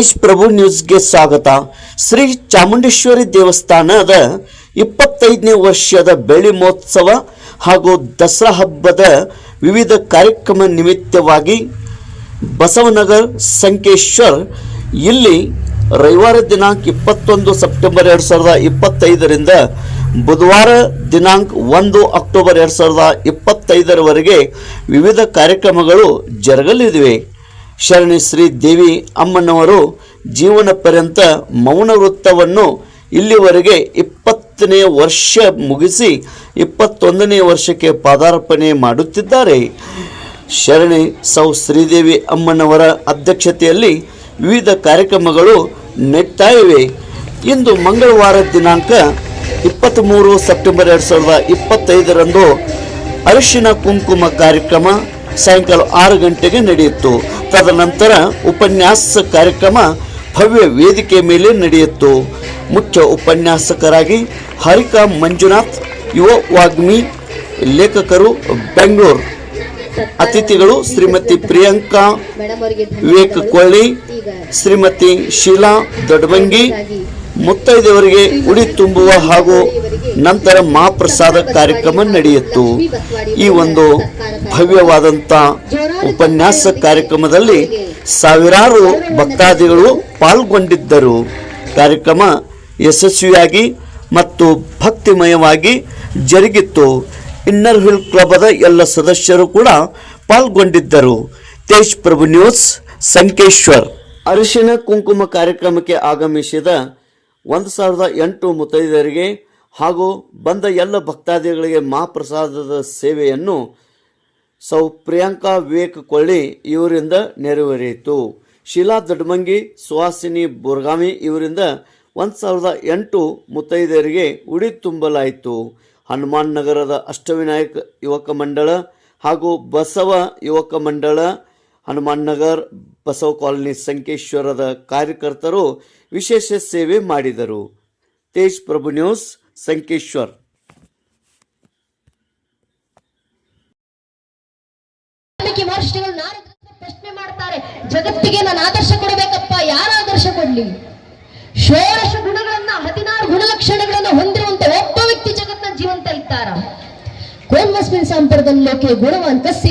ತೇಜ್ ಪ್ರಭು ನ್ಯೂಸ್ಗೆ ಸ್ವಾಗತ. ಶ್ರೀ ಚಾಮುಂಡೇಶ್ವರಿ ದೇವಸ್ಥಾನದ ಇಪ್ಪತ್ತೈದನೇ ವರ್ಷದ ಬೆಳ್ಳಿ ಮಹೋತ್ಸವ ಹಾಗೂ ದಸರಾ ಹಬ್ಬದ ವಿವಿಧ ಕಾರ್ಯಕ್ರಮ ನಿಮಿತ್ತವಾಗಿ ಬಸವನಗರ್ ಸಂಕೇಶ್ವರ್ ಇಲ್ಲಿ ರವಿವಾರ ದಿನಾಂಕ ಇಪ್ಪತ್ತೊಂದು ಸೆಪ್ಟೆಂಬರ್ ಎರಡು ಸಾವಿರದ ಇಪ್ಪತ್ತೈದರಿಂದ ಬುಧವಾರ ದಿನಾಂಕ ಒಂದು ಅಕ್ಟೋಬರ್ ಎರಡು ಸಾವಿರದ ಇಪ್ಪತ್ತೈದರವರೆಗೆ ವಿವಿಧ ಕಾರ್ಯಕ್ರಮಗಳು ಜರುಗಲಿವೆ. ಶರಣಿ ಶ್ರೀ ದೇವಿ ಅಮ್ಮನವರು ಜೀವನ ಪರ್ಯಂತ ಮೌನ ವೃತ್ತವನ್ನು ಇಲ್ಲಿವರೆಗೆ ಇಪ್ಪತ್ತನೇ ವರ್ಷ ಮುಗಿಸಿ ಇಪ್ಪತ್ತೊಂದನೇ ವರ್ಷಕ್ಕೆ ಪಾದಾರ್ಪಣೆ ಮಾಡುತ್ತಿದ್ದಾರೆ. ಶರಣಿ ಸೌ ಶ್ರೀದೇವಿ ಅಮ್ಮನವರ ಅಧ್ಯಕ್ಷತೆಯಲ್ಲಿ ವಿವಿಧ ಕಾರ್ಯಕ್ರಮಗಳು ನಡೀತಾ ಇವೆ ಇಂದು ಮಂಗಳವಾರ ದಿನಾಂಕ ಇಪ್ಪತ್ತ್ಮೂರು ಸೆಪ್ಟೆಂಬರ್ ಎರಡು ಸಾವಿರದ ಇಪ್ಪತ್ತೈದರಂದು ಅರಿಶಿನ ಕುಂಕುಮ ಕಾರ್ಯಕ್ರಮ ಸಾಯಂಕಾಲ ಆರು ಗಂಟೆಗೆ ನಡೆಯಿತು. ತದನಂತರ ಉಪನ್ಯಾಸ ಕಾರ್ಯಕ್ರಮ ಭವ್ಯ ವೇದಿಕೆ ಮೇಲೆ ನಡೆಯಿತು. ಮುಖ್ಯ ಉಪನ್ಯಾಸಕರಾಗಿ ಹರಿಕಾ ಮಂಜುನಾಥ್, ಯುವ ವಾಗ್ಮಿ, ಲೇಖಕರು ಬೆಂಗಳೂರು. ಅತಿಥಿಗಳು ಶ್ರೀಮತಿ ಪ್ರಿಯಾಂಕಾ ವಿವೇಕ ಕೊಳ್ಳಿ, ಶ್ರೀಮತಿ ಶೀಲಾ ದೊಡ್ಡಬಂಗಿ, ಮುತ್ತೈದೆಯವರಿಗೆ ಉಡಿ ತುಂಬುವ ಹಾಗೂ ನಂತರ ಮಹಾಪ್ರಸಾದ ಕಾರ್ಯಕ್ರಮ ನಡೆಯಿತು. ಈ ಒಂದು ಭವ್ಯವಾದಂಥ ಉಪನ್ಯಾಸ ಕಾರ್ಯಕ್ರಮದಲ್ಲಿ ಸಾವಿರಾರು ಭಕ್ತಾದಿಗಳು ಪಾಲ್ಗೊಂಡಿದ್ದರು. ಕಾರ್ಯಕ್ರಮ ಯಶಸ್ವಿಯಾಗಿ ಮತ್ತು ಭಕ್ತಿಮಯವಾಗಿ ಜರುಗಿತ್ತು. ಇನ್ನರ್ ಹಿಲ್ ಕ್ಲಬದ ಎಲ್ಲ ಸದಸ್ಯರು ಕೂಡ ಪಾಲ್ಗೊಂಡಿದ್ದರು. ತೇಜ್ ಪ್ರಭು ನ್ಯೂಸ್, ಸಂಕೇಶ್ವರ್. ಅರಿಶಿನ ಕುಂಕುಮ ಕಾರ್ಯಕ್ರಮಕ್ಕೆ ಆಗಮಿಸಿದ ಒಂದು ಸಾವಿರದ ಎಂಟು ಮುತ್ತೈದರಿಗೆ ಹಾಗೂ ಬಂದ ಎಲ್ಲ ಭಕ್ತಾದಿಗಳಿಗೆ ಮಹಾಪ್ರಸಾದದ ಸೇವೆಯನ್ನು ಸೌ ಪ್ರಿಯಾಂಕಾ ವಿವೇಕ್ ಕೊಳ್ಳಿ ಇವರಿಂದ ನೆರವೇರಿಯಿತು ಶೀಲಾ ದಡ್ಮಂಗಿ, ಸುಹಾಸಿನಿ ಬುರ್ಗಾಮಿ ಇವರಿಂದ ಒಂದು ಸಾವಿರದ ಎಂಟು ಮುತ್ತೈದೆಯರಿಗೆ ಉಡಿ ತುಂಬಲಾಯಿತು. ಹನುಮಾನ್ ನಗರದ ಅಷ್ಟವಿನಾಯಕ ಯುವಕ ಮಂಡಳ ಹಾಗೂ ಬಸವ ಯುವಕ ಮಂಡಳ, ಹನುಮಾನ್ ನಗರ್, ಬಸವ ಕಾಲೋನಿ ಸಂಕೇಶ್ವರದ ಕಾರ್ಯಕರ್ತರು ವಿಶೇಷ ಸೇವೆ ಮಾಡಿದರು. ತೇಜ್ ಪ್ರಭು ನ್ಯೂಸ್ ಸಂಕೇಶ್ವರ್. ಮಹರ್ಷಿಗಳು ಪ್ರಶ್ನೆ ಮಾಡ್ತಾರೆ, ಜಗತ್ತಿಗೆ ನಾನು ಆದರ್ಶ ಕೊಡಬೇಕಪ್ಪ, ಯಾರ ಆದರ್ಶ ಕೊಡ್ಲಿ? ಷೋಡಶ ಗುಣಗಳನ್ನ, ಹದಿನಾರು ಗುಣಲಕ್ಷಣಗಳನ್ನ ಹೊಂದಿರುವಂತ ಒಬ್ಬ ವ್ಯಕ್ತಿ ಜಗತ್ತಿನ ಜೀವಂತ ಇರ್ತಾರ ಕೋನ್ಮಸ್ಮಿನ್ ಸಂಪರ್ದಲ್ಲಿ ಲೋಕೆ ಗುಣವಾನ್ ಕಸ್ಸಿ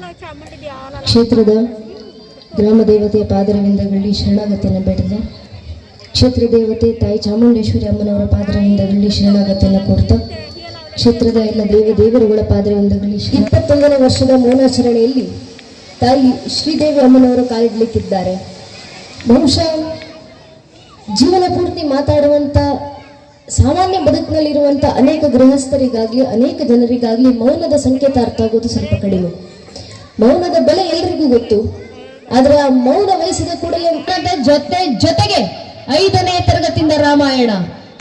ಕ್ಷೇತ್ರದ ಗ್ರಾಮ ದೇವತೆಯ ಪಾದರವಿಂದಗಳಲ್ಲಿ ಶರಣಾಗತಿಯನ್ನು ಬೇಡಿದೆ ಕ್ಷೇತ್ರ ದೇವತೆ ತಾಯಿ ಚಾಮುಂಡೇಶ್ವರಿ ಅಮ್ಮನವರ ಪಾದರವಿಂದಗಳಲ್ಲಿ ಶರಣಾಗತಿಯನ್ನು ಕೋರ್ತಾ, ಕ್ಷೇತ್ರದ ಎಲ್ಲ ದೇವ ದೇವರುಗಳ ಪಾದರವಿಂದಗಳಲ್ಲಿ ಇಪ್ಪತ್ತೊಂದನೇ ವರ್ಷದ ಮೌನಾಚರಣೆಯಲ್ಲಿ ತಾಯಿ ಶ್ರೀದೇವಿ ಅಮ್ಮನವರು ಕಾಲಿಡಲಿಕ್ಕಿದ್ದಾರೆ. ಬಹುಶಃ ಜೀವನ ಪೂರ್ತಿ ಮಾತಾಡುವಂಥ ಸಾಮಾನ್ಯ ಬದುಕಿನಲ್ಲಿರುವಂಥ ಅನೇಕ ಗೃಹಸ್ಥರಿಗಾಗಲಿ, ಅನೇಕ ಜನರಿಗಾಗಲಿ ಮೌನದ ಸಂಕೇತ ಅರ್ಥ ಆಗೋದು ಸ್ವಲ್ಪ ಕಡಿಮೆ. ಮೌನದ ಬೆಲೆ ಎಲ್ರಿಗೂ ಗೊತ್ತು. ಆದ್ರೆ ಆ ಮೌನ ವಹಿಸಿದ ಕೂಡಲೇ ಅದರ ಜೊತೆ, ಜೊತೆಗೆ ಐದನೇ ತರಗತಿಯಿಂದ ರಾಮಾಯಣ,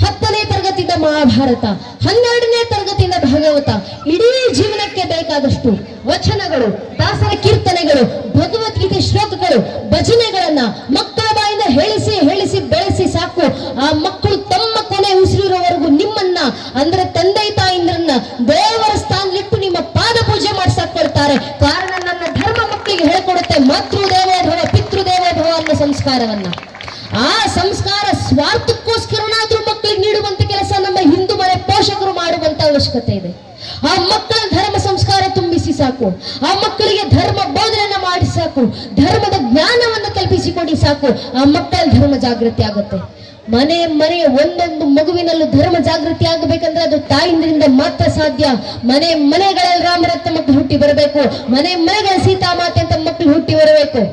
ಹತ್ತನೇ ತರಗತಿಯಿಂದ ಮಹಾಭಾರತ, ಹನ್ನೆರಡನೇ ತರಗತಿಯಿಂದ ಭಾಗವತ, ಇಡೀ ಜೀವನಕ್ಕೆ ಬೇಕಾದಷ್ಟು ವಚನಗಳು, ದಾಸರ ಕೀರ್ತನೆಗಳು, ಭಗವದ್ಗೀತೆ ಶ್ಲೋಕಗಳು, ಭಜನೆಗಳನ್ನ ಮಕ್ಕಳ ಬಾಯಿಂದ ಹೇಳಿಸಿ ಹೇಳಿಸಿ, ಬೆಳೆಸಿ ಸಾಕು. ಆ ಮಕ್ಕಳು ತಮ್ಮ ಕೊನೆ ಉಸಿರಿರೋವರೆಗೂ ನಿಮ್ಮನ್ನ, ಅಂದ್ರೆ ತಂದೆ ತಾಯಿಂದ್ರನ್ನ ದೇವರ ಸ್ಥಾನಲಿಟ್ಟು ಕಾರಣ ನನ್ನ ಧರ್ಮ ಮಕ್ಕಳಿಗೆ ಹೇಳ್ಕೊಡುತ್ತೆ ಮಾತೃದೇವೋ ಭವ, ಪಿತೃದೇವೋ ಭವ ಅನ್ನೋ ಸಂಸ್ಕಾರವನ್ನ. ಆ ಸಂಸ್ಕಾರ ಸ್ವಾರ್ಥಕ್ಕೋಸ್ಕರನಾದ್ರೂ ಮಕ್ಕಳಿಗೆ ನೀಡುವಂತ ಕೆಲಸ ನಮ್ಮ ಹಿಂದೂ ಮನೆ ಪೋಷಕರು ಮಾಡುವಂತ ಅವಶ್ಯಕತೆ ಇದೆ. ಆ ಮಕ್ಕಳ ಧರ್ಮ ಸಂಸ್ಕಾರ ತುಂಬಿಸಿ ಸಾಕು. ಆ ಮಕ್ಕಳಿಗೆ ಧರ್ಮ ಬೋಧನೆಯನ್ನ ಮಾಡಿ ಸಾಕು. ಧರ್ಮದ ಜ್ಞಾನವನ್ನು ಕಲ್ಪಿಸಿಕೊಡಿ ಸಾಕು. ಆ ಮಕ್ಕಳ ಧರ್ಮ ಜಾಗೃತಿ ಆಗುತ್ತೆ. ಮನೆ ಮನೆಯ ಒಂದೊಂದು ಮಗುವಿನಲ್ಲೂ ಧರ್ಮ ಜಾಗೃತಿ ಆಗಬೇಕಂದ್ರೆ ಅದು ತಾಯಿಂದ್ರಿಂದ ಮಾತ್ರ ಸಾಧ್ಯ. ಮನೆ ಮನೆಗಳಲ್ಲಿ ರಾಮರತ್ನ ಮಕ್ಕಳು ಹುಟ್ಟಿ ಬರಬೇಕು. ಮನೆ ಮನೆಗಳ ಸೀತಾಮಾತೆ ಅಂತ ಮಕ್ಕಳು ಹುಟ್ಟಿ ಬರಬೇಕು.